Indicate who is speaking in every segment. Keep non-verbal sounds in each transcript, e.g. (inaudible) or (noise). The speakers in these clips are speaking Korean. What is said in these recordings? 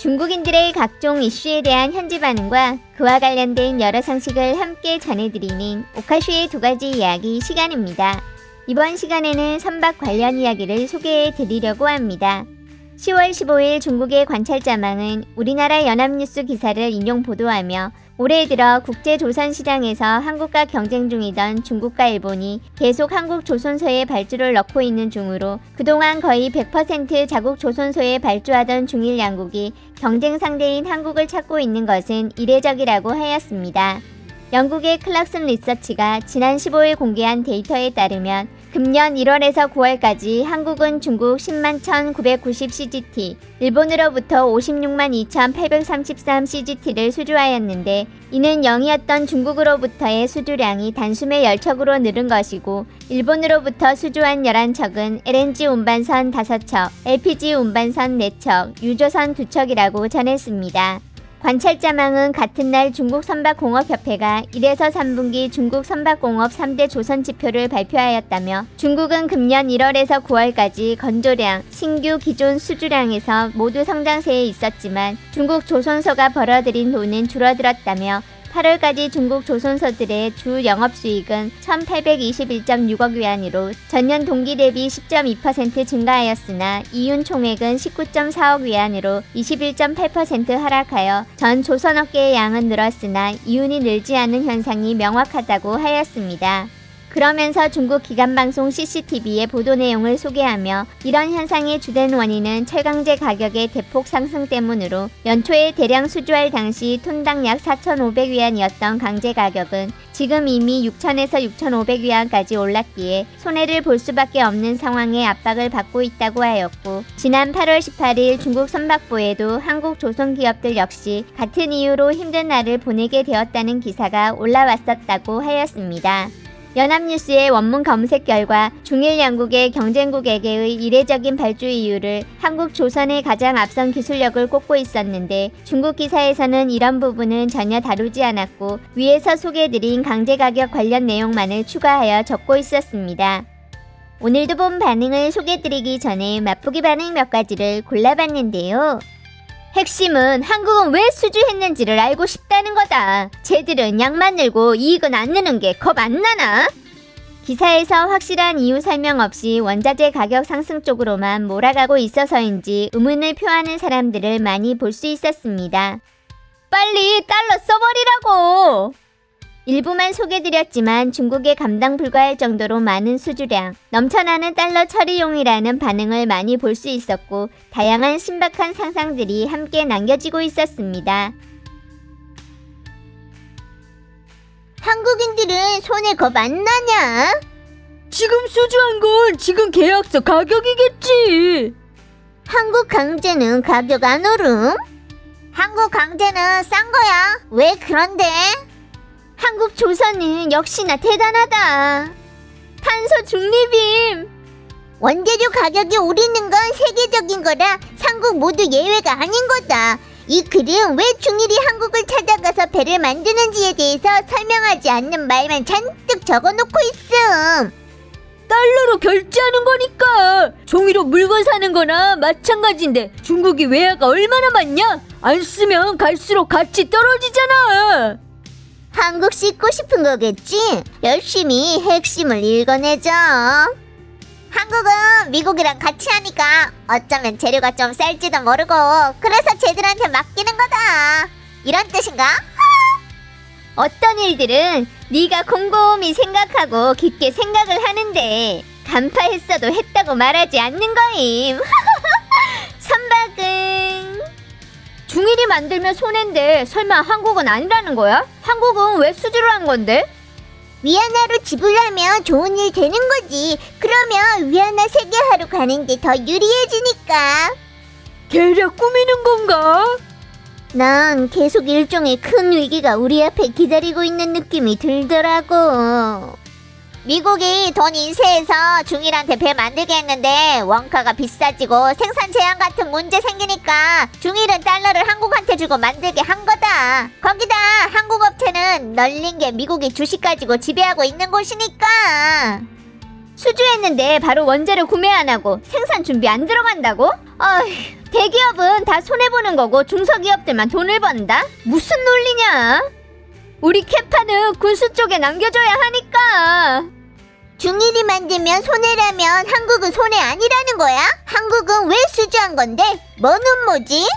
Speaker 1: 중국인들의 각종 이슈에 대한 현지 반응과 그와 관련된 여러 상식을 함께 전해드리는 오카슈의 두 가지 이야기 시간입니다. 이번 시간에는 선박 관련 이야기를 소개해 드리려고 합니다. 10월 15일 중국의 관찰자망은 우리나라 연합뉴스 기사를 인용 보도하며 올해 들어 국제 조선 시장에서 한국과 경쟁 중이던 중국과 일본이 계속 한국 조선소에 발주를 넣고 있는 중으로 그동안 거의 100% 자국 조선소에 발주하던 중일 양국이 경쟁 상대인 한국을 찾고 있는 것은 이례적이라고 하였습니다. 영국의 클락슨 리서치가 지난 15일 공개한 데이터에 따르면 금년 1월에서 9월까지 한국은 중국 10만 1990 CGT, 일본으로부터 56만 2833 CGT를 수주하였는데 이는 0이었던 중국으로부터의 수주량이 단숨에 10척으로 늘은 것이고 일본으로부터 수주한 11척은 LNG 운반선 5척, LPG 운반선 4척, 유조선 2척이라고 전했습니다. 관찰자망은 같은 날 중국 선박공업협회가 1에서 3분기 중국 선박공업 3대 조선 지표를 발표하였다며 중국은 금년 1월에서 9월까지 건조량, 신규 기존 수주량에서 모두 성장세에 있었지만 중국 조선소가 벌어들인 돈은 줄어들었다며 8월까지 중국 조선소들의 주 영업수익은 1821.6억 위안으로 전년 동기 대비 10.2% 증가하였으나 이윤 총액은 19.4억 위안으로 21.8% 하락하여 전 조선업계의 양은 늘었으나 이윤이 늘지 않은 현상이 명확하다고 하였습니다. 그러면서 중국 기관방송 CCTV의 보도 내용을 소개하며 이런 현상의 주된 원인은 철강제 가격의 대폭 상승 때문으로 연초에 대량 수주할 당시 톤당 약 4,500위안이었던 강제 가격은 지금 이미 6,000에서 6,500위안까지 올랐기에 손해를 볼 수밖에 없는 상황에 압박을 받고 있다고 하였고 지난 8월 18일 중국 선박보에도 한국 조선 기업들 역시 같은 이유로 힘든 날을 보내게 되었다는 기사가 올라왔었다고 하였습니다. 연합뉴스의 원문 검색 결과 중일 양국의 경쟁국에게의 이례적인 발주 이유를 한국 조선의 가장 앞선 기술력을 꼽고 있었는데 중국 기사에서는 이런 부분은 전혀 다루지 않았고 위에서 소개해드린 강제 가격 관련 내용만을 추가하여 적고 있었습니다. 오늘도 본 반응을 소개해드리기 전에 맛보기 반응 몇 가지를 골라봤는데요. 핵심은 한국은 왜 수주했는지를 알고 싶다는 거다. 쟤들은 양만 늘고 이익은 안 느는 게 겁 안 나나? 기사에서 확실한 이유 설명 없이 원자재 가격 상승 쪽으로만 몰아가고 있어서인지 의문을 표하는 사람들을 많이 볼 수 있었습니다. 빨리 달러 써버리라고! 일부만 소개드렸지만 중국에 감당 불가할 정도로 많은 수주량, 넘쳐나는 달러 처리용이라는 반응을 많이 볼 수 있었고 다양한 신박한 상상들이 함께 남겨지고 있었습니다. 한국인들은 손에 겁 안 나냐?
Speaker 2: 지금 수주한 건 지금 계약서 가격이겠지.
Speaker 1: 한국 강제는 가격 안 오름? 한국 강제는 싼 거야. 왜 그런데? 한국 조선은 역시나 대단하다. 탄소 중립임. 원재료 가격이 오르는 건 세계적인 거라 삼국 모두 예외가 아닌 거다. 이 글은 왜 중일이 한국을 찾아가서 배를 만드는지에 대해서 설명하지 않는 말만 잔뜩 적어놓고 있음.
Speaker 2: 달러로 결제하는 거니까 종이로 물건 사는 거나 마찬가지인데 중국이 외화가 얼마나 많냐? 안 쓰면 갈수록 가치 떨어지잖아.
Speaker 1: 한국 씻고 싶은 거겠지? 열심히 핵심을 읽어내죠. 한국은 미국이랑 같이 하니까 어쩌면 재료가 좀 쌀지도 모르고 그래서 쟤들한테 맡기는 거다. 이런 뜻인가? 어떤 일들은 네가 곰곰이 생각하고 깊게 생각을 하는데 간파했어도 했다고 말하지 않는 거임. (laughs) 중일이 만들면 손해인데 설마 한국은 아니라는 거야? 한국은 왜 수주를 한 건데? 위안화로 지불하면 좋은 일 되는 거지. 그러면 위안화 세계화로 가는데 더 유리해지니까.
Speaker 2: 계략 꾸미는 건가?
Speaker 1: 난 계속 일종의 큰 위기가 우리 앞에 기다리고 있는 느낌이 들더라고. 미국이 돈 인쇄해서 중일한테 배 만들게 했는데 원가가 비싸지고 생산 제한 같은 문제 생기니까 중일은 달러를 한국한테 주고 만들게 한 거다. 거기다 한국 업체는 널린 게 미국이 주식 가지고 지배하고 있는 곳이니까. 수주했는데 바로 원재료 구매 안 하고 생산 준비 안 들어간다고? 어휴, 대기업은 다 손해보는 거고 중소기업들만 돈을 번다? 무슨 논리냐? 우리 캐파는 군수 쪽에 남겨줘야 하니까.
Speaker 3: 중일이 만들면 손해라면 한국은 손해 아니라는 거야? 한국은 왜 수주한 건데? 뭔 음모지?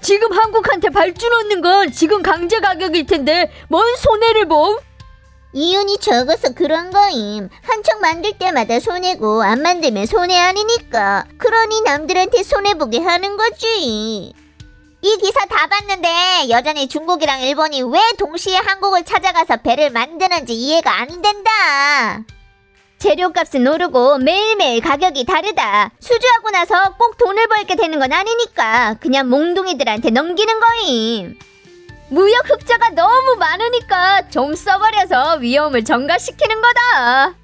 Speaker 2: 지금 한국한테 발주 넣는 건 지금 강제 가격일 텐데 뭔 손해를 봄?
Speaker 3: 이윤이 적어서 그런 거임. 한척 만들 때마다 손해고 안 만들면 손해 아니니까. 그러니 남들한테 손해 보게 하는 거지. 이 기사 다 봤는데 여전히 중국이랑 일본이 왜 동시에 한국을 찾아가서 배를 만드는지 이해가 안 된다.
Speaker 1: 재료값은 오르고 매일매일 가격이 다르다. 수주하고 나서 꼭 돈을 벌게 되는 건 아니니까 그냥 몽둥이들한테 넘기는 거임. 무역 흑자가 너무 많으니까 좀 써버려서 위험을 전가시키는 거다.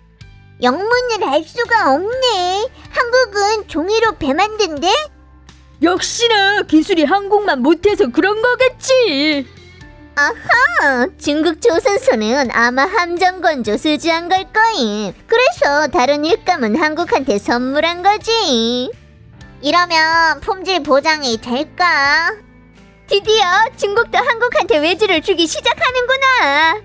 Speaker 3: 영문을 알 수가 없네. 한국은 종이로 배 만든대?
Speaker 2: 역시나 기술이 한국만 못해서 그런 거겠지.
Speaker 3: 어, 중국 조선소는 아마 함정 건조 수주한 걸 거임. 그래서 다른 일감은 한국한테 선물한 거지. 이러면 품질 보장이 될까?
Speaker 1: 드디어 중국도 한국한테 외주를 주기 시작하는구나.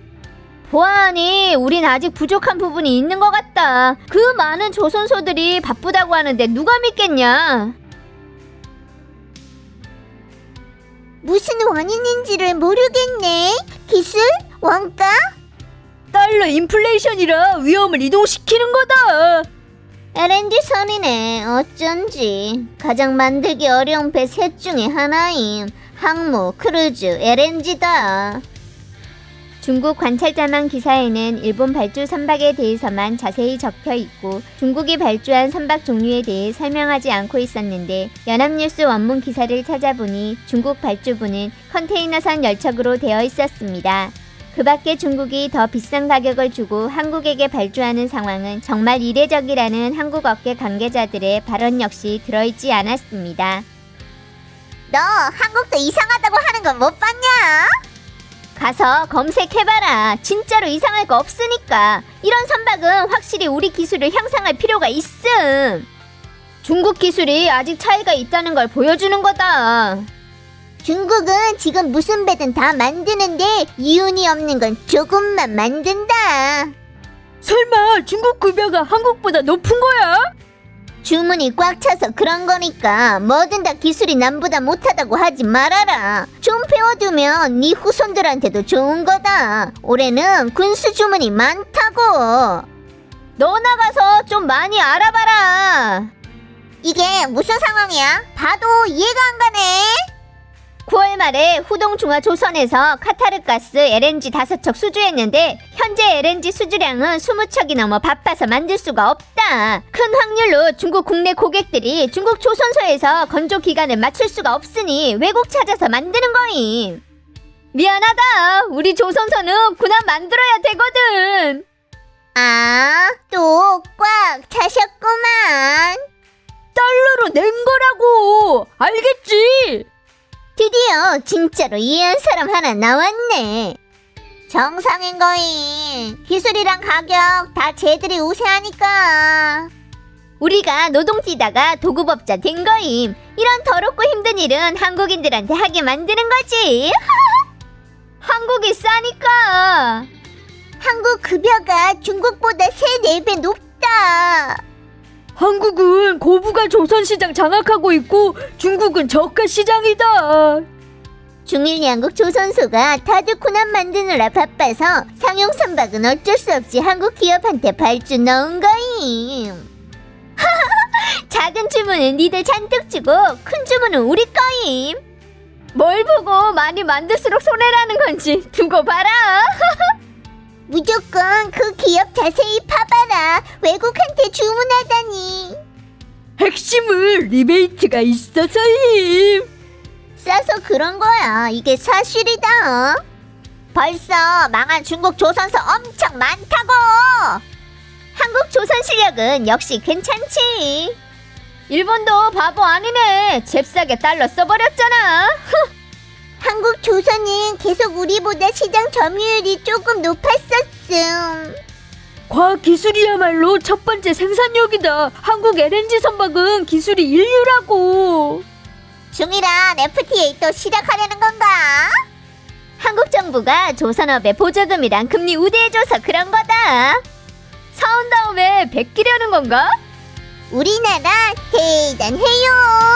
Speaker 1: 보아하니 우린 아직 부족한 부분이 있는 것 같다. 그 많은 조선소들이 바쁘다고 하는데 누가 믿겠냐?
Speaker 3: 무슨 원인인지를 모르겠네. 기술? 원가?
Speaker 2: 달러 인플레이션이라 위험을 이동시키는 거다.
Speaker 3: LNG 선이네. 어쩐지. 가장 만들기 어려운 배 셋 중에 하나임. 항모, 크루즈, LNG다.
Speaker 1: 중국 관찰자만 기사에는 일본 발주 선박에 대해서만 자세히 적혀 있고 중국이 발주한 선박 종류에 대해 설명하지 않고 있었는데 연합뉴스 원문 기사를 찾아보니 중국 발주부는 컨테이너선 열척으로 되어 있었습니다. 그 밖에 중국이 더 비싼 가격을 주고 한국에게 발주하는 상황은 정말 이례적이라는 한국 업계 관계자들의 발언 역시 들어있지 않았습니다.
Speaker 3: 너 한국도 이상하다고 하는 건 못 봤냐?
Speaker 1: 가서 검색해봐라. 진짜로 이상할 거 없으니까. 이런 선박은 확실히 우리 기술을 향상할 필요가 있음. 중국 기술이 아직 차이가 있다는 걸 보여주는 거다.
Speaker 3: 중국은 지금 무슨 배든 다 만드는데 이윤이 없는 건 조금만 만든다.
Speaker 2: 설마 중국 급여가 한국보다 높은 거야?
Speaker 3: 주문이 꽉 차서 그런 거니까 뭐든 다 기술이 남보다 못하다고 하지 말아라. 좀 배워두면 네 후손들한테도 좋은 거다. 올해는 군수 주문이 많다고.
Speaker 1: 너 나가서 좀 많이 알아봐라.
Speaker 3: 이게 무슨 상황이야? 봐도 이해가 안 가네.
Speaker 1: 9월 말에 후동 중화조선에서 카타르가스 LNG 5척 수주했는데 현재 LNG 수주량은 20척이 넘어 바빠서 만들 수가 없다. 큰 확률로 중국 국내 고객들이 중국 조선소에서 건조 기간을 맞출 수가 없으니 외국 찾아서 만드는 거임. 미안하다. 우리 조선소는 군함 만들어야 되거든.
Speaker 3: 아, 또 꽉 차셨구 드디어 진짜로 이해한 사람 하나 나왔네. 정상인 거임. 기술이랑 가격 다 쟤들이 우세하니까.
Speaker 1: 우리가 노동 뛰다가 도구법자 된 거임. 이런 더럽고 힘든 일은 한국인들한테 하게 만드는 거지. (laughs) 한국이 싸니까.
Speaker 3: 한국 급여가 중국보다 3, 4배 높다.
Speaker 2: 한국은 고부가 조선시장 장악하고 있고 중국은 저가 시장이다.
Speaker 3: 중일 양국 조선소가 다들 군함 만드느라 바빠서 상용 선박은 어쩔 수 없이 한국 기업한테 발주 넣은 거임. (laughs)
Speaker 1: 작은 주문은 니들 잔뜩 주고 큰 주문은 우리 거임. 뭘 보고 많이 만들수록 손해라는 건지 두고 봐라. (laughs)
Speaker 3: 무조건 그 기업 자세히 파봐라. 외국한테 주문하다니.
Speaker 2: 핵심은 리베이트가 있어서임.
Speaker 3: 싸서 그런 거야. 이게 사실이다. 어? 벌써 망한 중국 조선소 엄청 많다고.
Speaker 1: 한국 조선 실력은 역시 괜찮지. 일본도 바보 아니네. 잽싸게 달러 써버렸잖아.
Speaker 3: 한국 조선은 계속 우리보다 시장 점유율이 조금 높았었음.
Speaker 2: 과학 기술이야말로 첫 번째 생산력이다. 한국 LNG 선박은 기술이 인류라고.
Speaker 3: 중이란 FTA 또 시작하려는 건가?
Speaker 1: 한국 정부가 조선업에 보조금이랑 금리 우대해줘서 그런 거다.
Speaker 2: 사온 다음에 베끼려는 건가?
Speaker 3: 우리나라 대단해요.